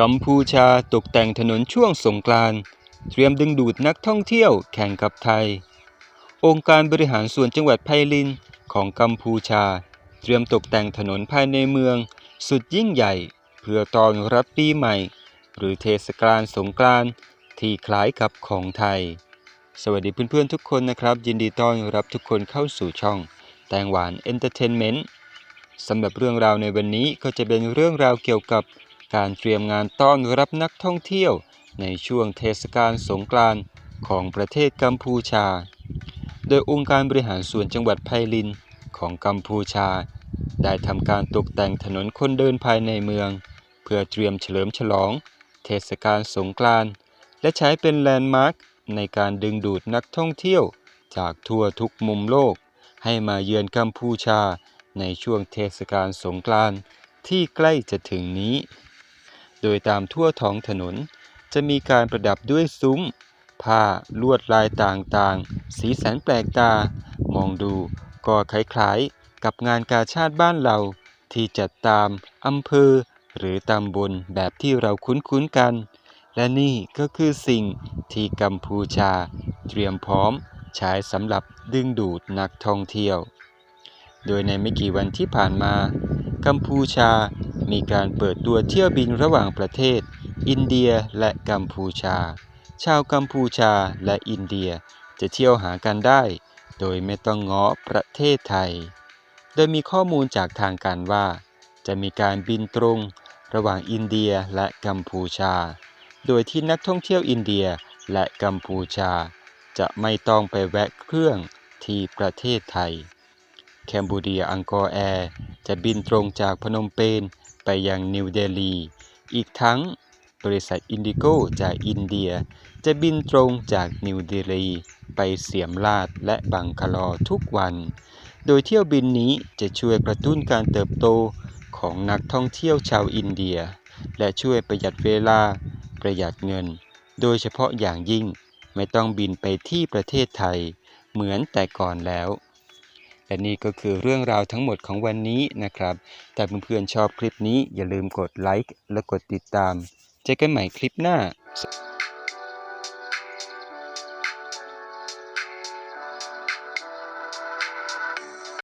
กัมพูชาตกแต่งถนนช่วงสงกรานต์เตรียมดึงดูดนักท่องเที่ยวแข่งกับไทย องค์การบริหารส่วนจังหวัดไพลินของกัมพูชา เตรียมตกแต่งถนนภายในเมือง สุดยิ่งใหญ่ เพื่อตอนรับปีใหม่ หรือเทศกาลสงกรานต์ที่คล้ายกับของไทย สวัสดีเพื่อนๆทุกคนนะครับ ยินดีต้อนรับทุกคนเข้าสู่ช่อง แตงหวานเอนเตอร์เทนเมนต์สำหรับเรื่องราวในวันนี้ก็จะเป็นเรื่องราวเกี่ยวกับ การเตรียมงานต้อนรับนักท่องเที่ยวในช่วงเทศกาลสงกรานต์ของประเทศกัมพูชา โดยองค์การบริหารส่วนจังหวัดไพลินของกัมพูชา ได้ทำการตกแต่งถนนคนเดินภายในเมือง เพื่อเตรียมเฉลิมฉลอง เทศกาลสงกรานต์และใช้เป็นแลนด์มาร์คในการดึงดูดนักท่องเที่ยวจากทั่วทุกมุมโลก ให้มาเยือนกัมพูชาในช่วงเทศกาลสงกรานต์ที่ใกล้จะถึงนี้ โดยตามทั่วท้องถนน จะมีการประดับด้วยซุ้ม ผ้าลวดลายต่างๆ สีสันแปลกตา มองดูก็คล้ายๆ กับงานกาชาติบ้านเราที่จัดตามอำเภอ หรือตำบลแบบที่เราคุ้นๆกัน และนี่ก็คือสิ่งที่กัมพูชา เตรียมพร้อมใช้สำหรับดึงดูดนักท่องเที่ยว โดยในไม่กี่วันที่ผ่านมา กัมพูชา มีการเปิดตัวเที่ยวบินระหว่างประเทศ อินเดียและกัมพูชา ชาวกัมพูชาและอินเดียจะเที่ยวหากันได้ โดยไม่ต้องง้อประเทศไทย โดยมีข้อมูลจากทางการว่า จะมีการบินตรงระหว่างอินเดียและกัมพูชา โดยที่นักท่องเที่ยวอินเดียและกัมพูชา จะไม่ต้องไปแวะเครื่องที่ประเทศไทย แคนบูเดียอังกอร์แอร์จะบินตรงจากพนมเปญ ไปยังนิวเดลี อีกทั้งบริษัทอินดิโกจากอินเดีย จะบินตรงจากนิวเดลีไปเสียมราชและบังคลอทุกวัน โดยเที่ยวบินนี้จะช่วยกระตุ้นการเติบโตของนักท่องเที่ยวชาวอินเดีย และช่วยประหยัดเวลา ประหยัดเงิน โดยเฉพาะอย่างยิ่งไม่ต้องบินไปที่ประเทศไทย เหมือนแต่ก่อนแล้ว และนี่ก็คือเรื่องราวทั้งหมดของวันนี้นะครับถ้าเพื่อนๆชอบคลิปนี้อย่าลืมกดไลค์และกดติดตาม เจอกันใหม่คลิปหน้า